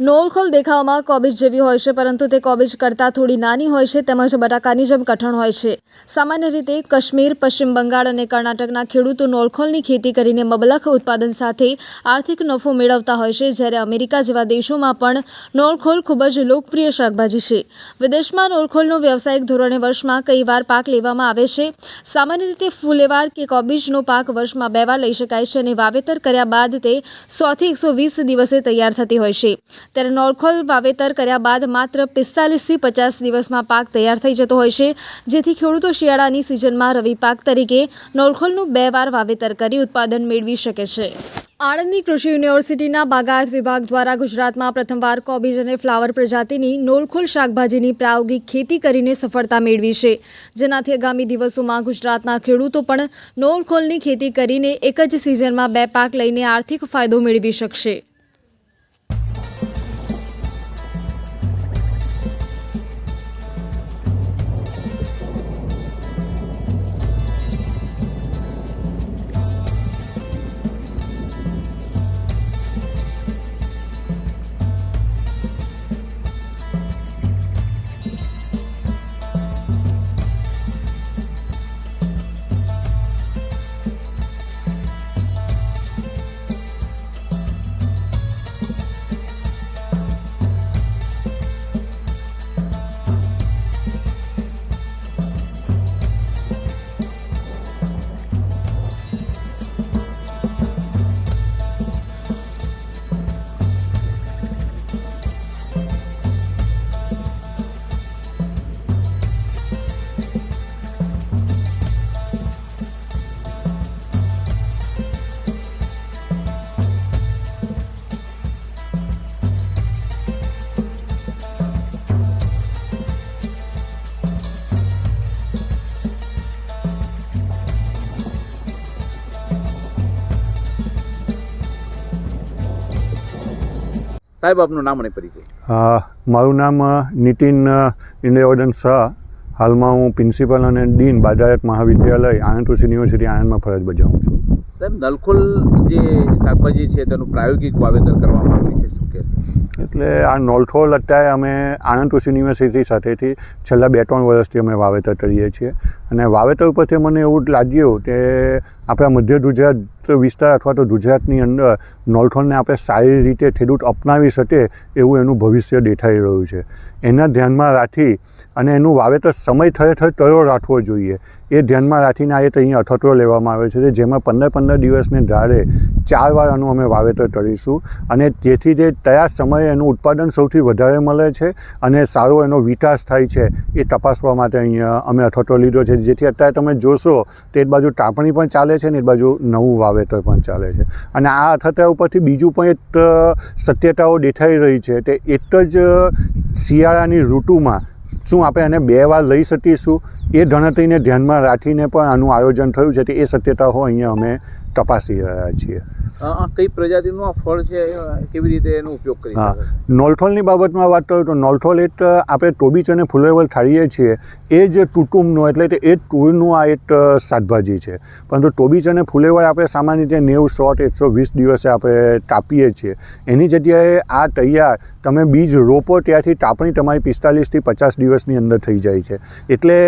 નોલખોલ દેખાવમાં કોબીજ જેવી હોય છે, પરંતુ તે કોબીજ કરતાં થોડી નાની હોય છે, તેમજ બટાકાની જેમ કઠણ હોય છે. સામાન્ય રીતે કાશ્મીર, પશ્ચિમ બંગાળ અને કર્ણાટકના ખેડૂતો નોલખોલની ખેતી કરીને મબલખ ઉત્પાદન સાથે આર્થિક નફો મેળવતા હોય છે, જ્યારે અમેરિકા જેવા દેશોમાં પણ નોલખોલ ખૂબ જ લોકપ્રિય શાકભાજી છે. વિદેશમાં નોલખોલનો વ્યવસાયિક ધોરણે વર્ષમાં કઈ વાર પાક લેવામાં આવે છે. સામાન્ય રીતે ફૂલેવાર કે કોબીજનો પાક વર્ષમાં બે વાર લઈ શકાય છે અને વાવેતર કર્યા બાદ તે સોથી એકસો વીસ દિવસે તૈયાર થતી હોય છે. ત્યારે નોલખોલ વાવેતર કર્યા બાદ માત્ર પિસ્તાલીસથી પચાસ દિવસમાં પાક તૈયાર થઈ જતો હોય છે. જેથી ખેડૂતો શિયાળાની સિઝનમાં રવિ પાક તરીકે નોલખોલનું બે વાર વાવેતર કરી ઉત્પાદન મેળવી શકે છે. આણંદની કૃષિ યુનિવર્સિટીના બાગાયત વિભાગ દ્વારા ગુજરાતમાં પ્રથમવાર કોબીજ અને ફ્લાવર પ્રજાતિની નોલખોલ શાકભાજીની પ્રાયોગિક ખેતી કરીને સફળતા મેળવી છે. જેનાથી આગામી દિવસોમાં ગુજરાતના ખેડૂતો પણ નોલખોલની ખેતી કરીને એક જ સિઝનમાં બે પાક લઈને આર્થિક ફાયદો મેળવી શકશે. સાહેબ આપનું નામ અને પરિચય. મારું નામ નીતિન ઇન્દ્રવર્ધન શાહ. હાલમાં હું પ્રિન્સિપલ અને ડીન બાજારત મહાવિદ્યાલય આણંદ કૃષિ યુનિવર્સિટી આણંદમાં ફરજ બજાવું છું. સાહેબ નલખોલ જે શાકભાજી છે તેનું પ્રાયોગિક વાવેતર કરવામાં આવ્યું છે શું કહેશો? એટલે આ નોલઠોલ અત્યારે અમે આણંદ કૃષિ યુનિવર્સિટી સાથેથી છેલ્લા બે ત્રણ વર્ષથી અમે વાવેતર કરીએ છીએ. અને વાવેતર ઉપરથી મને એવું લાગ્યું કે આપણા મધ્ય ગુજરાત વિસ્તાર અથવા તો ગુજરાતની અંદર નોલઠોલને આપણે સારી રીતે ખેડૂત અપનાવી શકે એવું એનું ભવિષ્ય દેખાઈ રહ્યું છે. એના ધ્યાનમાં રાખી અને એનું વાવેતર સમય થયે થયે તરો રાખવો જોઈએ એ ધ્યાનમાં રાખીને આ એક અહીં અઠતરો લેવામાં આવે છે જેમાં પંદર પંદર દિવસને ધારે ચાર વાર આનું અમે વાવેતર કરીશું અને તેથી જે કયા સમયે એનું ઉત્પાદન સૌથી વધારે મળે છે અને સારો એનો વિકાસ થાય છે એ તપાસવા માટે અહીંયા અમે અઠતરો લીધો છે. જેથી અત્યારે તમે જોશો તે બાજુ ટાંપણી પણ ચાલે છે ને એ બાજુ નવું વાવેતર પણ ચાલે છે. અને આ થતા ઉપરથી બીજું પણ એક સત્યતાઓ દેખાઈ રહી છે તે એક જ શિયાળાની ઋતુમાં શું આપણે એને બે વાર લઈ શકીશું? એ ગણતરીને ધ્યાનમાં રાખીને પણ આનું આયોજન થયું છે એ શક્યતાઓ અહીંયા અમે તપાસી રહ્યા છીએ. કઈ પ્રજાતિનું આ ફળ છે? કેવી રીતે એનો ઉપયોગ કરી હા. નોલથોલની બાબતમાં વાત કરું તો નોલથોલ એક આપણે ટોબીચ અને ફુલેવલ થાળીએ છીએ. એ જ કુટુંબનો એટલે કે એ જ ટૂળનું આ એક શાકભાજી છે. પરંતુ ટોબીચ અને ફુલેવર આપણે સામાન્ય રીતે નેવું સો એકસો વીસ દિવસે આપણે કાપીએ છીએ. એની જગ્યાએ આ તૈયાર તમે બીજ રોપો ત્યાંથી કાપણી તમારી પિસ્તાલીસથી પચાસ દિવસની અંદર થઈ જાય છે. એટલે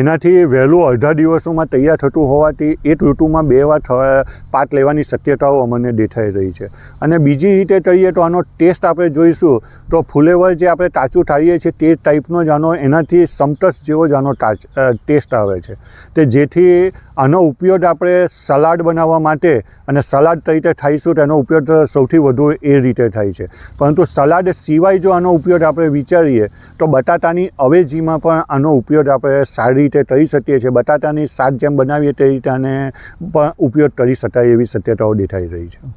એનાથી વહેલું અડધા દિવસોમાં તૈયાર થતું હોવાથી એક ઋતુમાં બે વાર પાક લેવાની શક્યતાઓ અમને દેખાઈ રહી છે. અને બીજી રીતે કહીએ તો આનો ટેસ્ટ આપણે જોઈશું તો ફુલેવર જે આપણે કાચું ઠારીએ છીએ તે ટાઈપનો જ આનો, એનાથી સમટસ જેવો જ આનો ટેસ્ટ આવે છે. તે જેથી આનો ઉપયોગ આપણે સલાડ બનાવવા માટે અને સલાડ તરીકે ખાઈશું તો એનો ઉપયોગ સૌથી વધુ એ રીતે થાય છે. પરંતુ સલાડ સિવાય જો આનો ઉપયોગ આપણે વિચારીએ, તો બટાટાની અવેજીમાં પણ આનો ઉપયોગ આપણે સારી રીતે કરી શકીએ છીએ. બટાટાની શાક જેમ બનાવીએ, તે રીતે આને પણ ઉપયોગ કરી શકાય એવી શક્યતાઓ દેખાઈ રહી છે.